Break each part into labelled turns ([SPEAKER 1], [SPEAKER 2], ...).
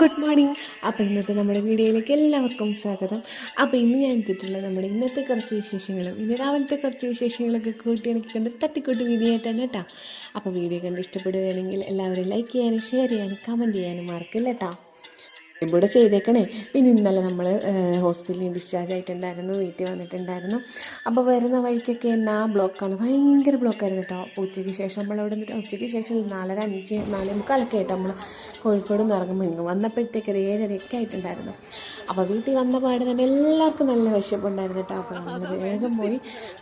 [SPEAKER 1] good morning അപ്പോൾ ഇന്നത്തെ നമ്മുടെ വീഡിയോയിലേക്ക് എല്ലാവർക്കും സ്വാഗതം അപ്പോൾ ഇന്ന് ഞാൻ എത്തിയിട്ടുള്ള നമ്മുടെ ഇന്നത്തെ കുറച്ച് വിശേഷങ്ങളും ഇന്ന് രാവിലത്തെ കുറച്ച് വിശേഷങ്ങളൊക്കെ കൂട്ടി എനിക്ക് കണ്ട് തട്ടിക്കൂട്ടി വീഡിയോ ആയിട്ടാണ് കേട്ടോ അപ്പോൾ വീഡിയോ കണ്ട് ഇഷ്ടപ്പെടുകയാണെങ്കിൽ എല്ലാവരും ലൈക്ക് ചെയ്യാനും ഷെയർ ചെയ്യാനും കമൻറ്റ് ചെയ്യാനും മറക്കില്ല കേട്ടോ ഇവിടെ ചെയ്തേക്കണേ പിന്നെ ഇന്നലെ നമ്മൾ ഹോസ്പിറ്റലിൽ ഡിസ്ചാർജ് ആയിട്ടുണ്ടായിരുന്നു വീട്ടിൽ വന്നിട്ടുണ്ടായിരുന്നു അപ്പോൾ വരുന്ന വഴിക്കൊക്കെ എന്നാ ബ്ലോക്കാണ് ഭയങ്കര ബ്ലോക്കായിരുന്നു കേട്ടോ ഉച്ചയ്ക്ക് ശേഷം നമ്മൾ അവിടെ നിന്നിട്ട് ഉച്ചയ്ക്ക് ശേഷം നാലര അഞ്ച് നാലേ മുക്കാലൊക്കെ ആയിട്ട് നമ്മൾ കോഴിക്കോട് നിന്ന് ഇറങ്ങുമ്പോൾ ഇങ്ങ് വന്നപ്പോഴത്തേക്ക് ഒരു ഏഴരയൊക്കെ ആയിട്ടുണ്ടായിരുന്നു അപ്പോൾ വീട്ടിൽ വന്ന പാട് തന്നെ എല്ലാവർക്കും നല്ല വിശപ്പുണ്ടായിരുന്നു കേട്ടോ അപ്പോൾ നമ്മൾ വേഗം പോയി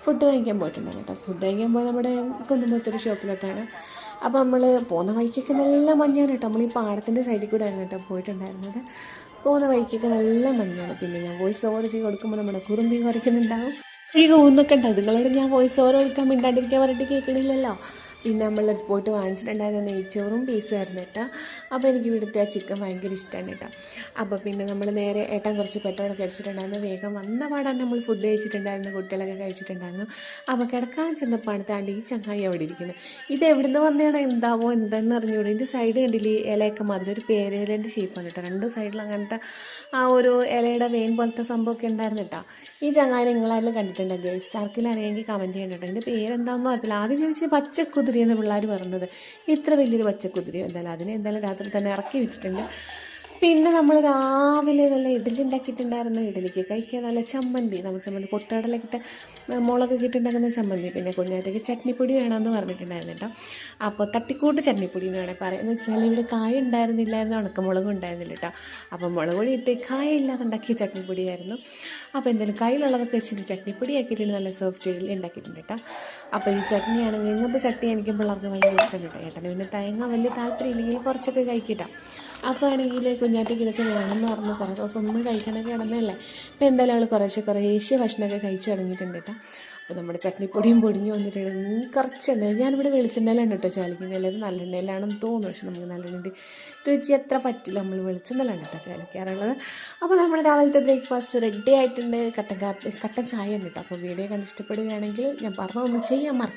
[SPEAKER 1] ഫുഡ് വാങ്ങിക്കാൻ പോയിട്ടുണ്ടായിരുന്നു കേട്ടോ ഫുഡ് കഴിക്കാൻ പോയി നമ്മുടെ കുടുംബത്തൊരു ഷോപ്പിലൊക്കെയാണ് അപ്പോൾ നമ്മൾ പോകുന്ന വഴിക്കൊക്കെ നല്ല മഞ്ഞാണ് കേട്ടോ നമ്മൾ ഈ പാടത്തിൻ്റെ സൈഡിൽ കൂടെ ആയിരുന്നു കേട്ടോ പോയിട്ടുണ്ടായിരുന്നത് പോകുന്ന വഴിക്കൊക്കെ നല്ല മഞ്ഞാണ് പിന്നെ ഞാൻ വോയിസ് ഓവർ ചെയ്ത് കൊടുക്കുമ്പോൾ നമ്മുടെ കുറുമ്പി കുറയ്ക്കുന്നുണ്ടാവും ഒഴികെ ഊന്നൊക്കെ ഉണ്ടാവും നിങ്ങളോട് ഞാൻ വോയിസ് ഓവർ കൊടുക്കാൻ മിണ്ടാണ്ടിരിക്കാൻ പറഞ്ഞിട്ട് കേൾക്കണില്ലല്ലോ പിന്നെ നമ്മളത് പോയിട്ട് വാങ്ങിച്ചിട്ടുണ്ടായിരുന്ന നെയ്ച്ചോറും പീസുമായിരുന്നു കേട്ടോ അപ്പോൾ എനിക്ക് ഇവിടുത്തെ ആ ചിക്കൻ ഭയങ്കര ഇഷ്ടമാണ് കേട്ടോ അപ്പോൾ പിന്നെ നമ്മൾ നേരെ ഏട്ടൻ കുറച്ച് പെട്രോളൊക്കെ അടിച്ചിട്ടുണ്ടായിരുന്നു വേഗം വന്ന പാടാണ് നമ്മൾ ഫുഡ് കഴിച്ചിട്ടുണ്ടായിരുന്നു കുട്ടികളൊക്കെ കഴിച്ചിട്ടുണ്ടായിരുന്നു അപ്പോൾ കിടക്കാൻ ചെന്നപ്പോഴാണ് താണ്ടി ഈ ചങ്ങായി അവിടെ ഇരിക്കുന്നത് ഇത് നിന്ന് വന്നതാണ് എന്താവോ എന്താണെന്ന് അറിഞ്ഞുകൂടെ എൻ്റെ സൈഡ് കണ്ടില്ലേ ഇലയൊക്കെ മാതിരി ഒരു പേരേലേൻ്റെ ഷേപ്പാണ് കേട്ടോ രണ്ട് സൈഡിൽ അങ്ങനത്തെ ആ ഒരു ഇലയുടെ വെയിൻ പോലത്തെ സംഭവമൊക്കെ ഉണ്ടായിരുന്നു കേട്ടോ ഈ ചങ്ങായി നിങ്ങളാരും കണ്ടിട്ടുണ്ട് ഗേൾസ് ആർക്കും അറിയാമെങ്കിൽ കമൻറ്റ് ചെയ്യണം എൻ്റെ പേരെന്താണെന്ന് അറിയത്തില്ല ആദ്യം ചോദിച്ചാൽ പച്ചക്കുതിരി എന്ന് പിള്ളേർ പറഞ്ഞത് ഇത്ര വലിയൊരു പച്ചക്കുതിരി എന്തായാലും അതിനെ എന്തായാലും രാത്രി തന്നെ ഇറക്കി വിട്ടിട്ടുണ്ട് പിന്നെ നമ്മൾ രാവിലെ നല്ല ഇഡലി ഉണ്ടാക്കിയിട്ടുണ്ടായിരുന്നു ഇഡലിക്ക് കഴിക്കുക നല്ല ചമ്മന്തി നമ്മൾ ചമ്മന്തി പൊട്ടാടലൊക്കെ മുളക് കിട്ടിണ്ടാക്കുന്ന ചമ്മന്തി പിന്നെ കുഞ്ഞാറ്റയ്ക്ക് ചട്നിപ്പൊടി വേണമെന്ന് പറഞ്ഞിട്ടുണ്ടായിരുന്നു കേട്ടോ അപ്പോൾ തട്ടിക്കൂട്ട് ചട്നിപ്പൊടി എന്ന് വേണേൽ പറയാം എന്ന് വെച്ചാൽ ഇവിടെ കായ ഉണ്ടായിരുന്നില്ലായിരുന്നു ഉണക്കമുളകും ഉണ്ടായിരുന്നില്ല കേട്ടോ അപ്പോൾ മുളക് പൊടി ഇട്ട് കായ ഇല്ലാതെ ഉണ്ടാക്കിയ ചട്നിപ്പൊടിയായിരുന്നു അപ്പോൾ എന്തെങ്കിലും കയ്യിലുള്ളതൊക്കെ വെച്ചിട്ട് ചട്നിപ്പൊടി ആക്കിയിട്ട് നല്ല സോഫ്റ്റ് ഉണ്ടാക്കിയിട്ടുണ്ട് കേട്ടോ അപ്പോൾ ഈ ചട്നിയാണെങ്കിൽ ഇങ്ങനത്തെ ചട്നി എനിക്ക് പിള്ളേർക്ക് വലിയ ഇഷ്ടം കേട്ടോ ഏട്ടന് പിന്നെ തേങ്ങ വലിയ താല്പര്യം ഇല്ലെങ്കിൽ കുറച്ചൊക്കെ കഴിക്കട്ടോ അപ്പോൾ ആണെങ്കിൽ കുഞ്ഞാറ്റയ്ക്ക് ഇതൊക്കെ വേണമെന്ന് പറഞ്ഞു കുറേ ദിവസം ഒന്നും കഴിക്കണമെങ്കിൽ കിടന്നതല്ലേ അപ്പോൾ എന്തായാലും അവൾ കുറേശ്ശെ കുറേശ്ശെ ഭക്ഷണമൊക്കെ കഴിച്ച് തുടങ്ങിയിട്ടുണ്ട് കേട്ടോ അപ്പോൾ നമ്മുടെ ചട്നിപ്പൊടിയും പൊടിഞ്ഞു വന്നിട്ടുണ്ട് എണ്ണ ഞാനിവിടെ വെളിച്ചെണ്ണയിലാണ് കേട്ടോ ചാലിക്കുന്നത് എല്ലാവരും നല്ലെണ്ണയിലാണെന്ന് തോന്നുന്നു പക്ഷേ നമുക്ക് നല്ലെണ്ണൻ്റെ രുചി എത്ര പറ്റില്ല നമ്മൾ വെളിച്ചെണ്ണയിലാണ് കേട്ടോ ചാലിക്കാറുള്ളത് അപ്പോൾ നമ്മുടെ രാവിലത്തെ ബ്രേക്ക്ഫാസ്റ്റ് റെഡി ആയിട്ടുണ്ട് കട്ടൻ കാപ്പി കട്ടൻ ചായ ഉണ്ട് കേട്ടോ അപ്പോൾ വീഡിയോ കണ്ട് ഇഷ്ടപ്പെടുകയാണെങ്കിൽ ഞാൻ പറഞ്ഞതൊന്നും ചെയ്യാൻ മറക്കും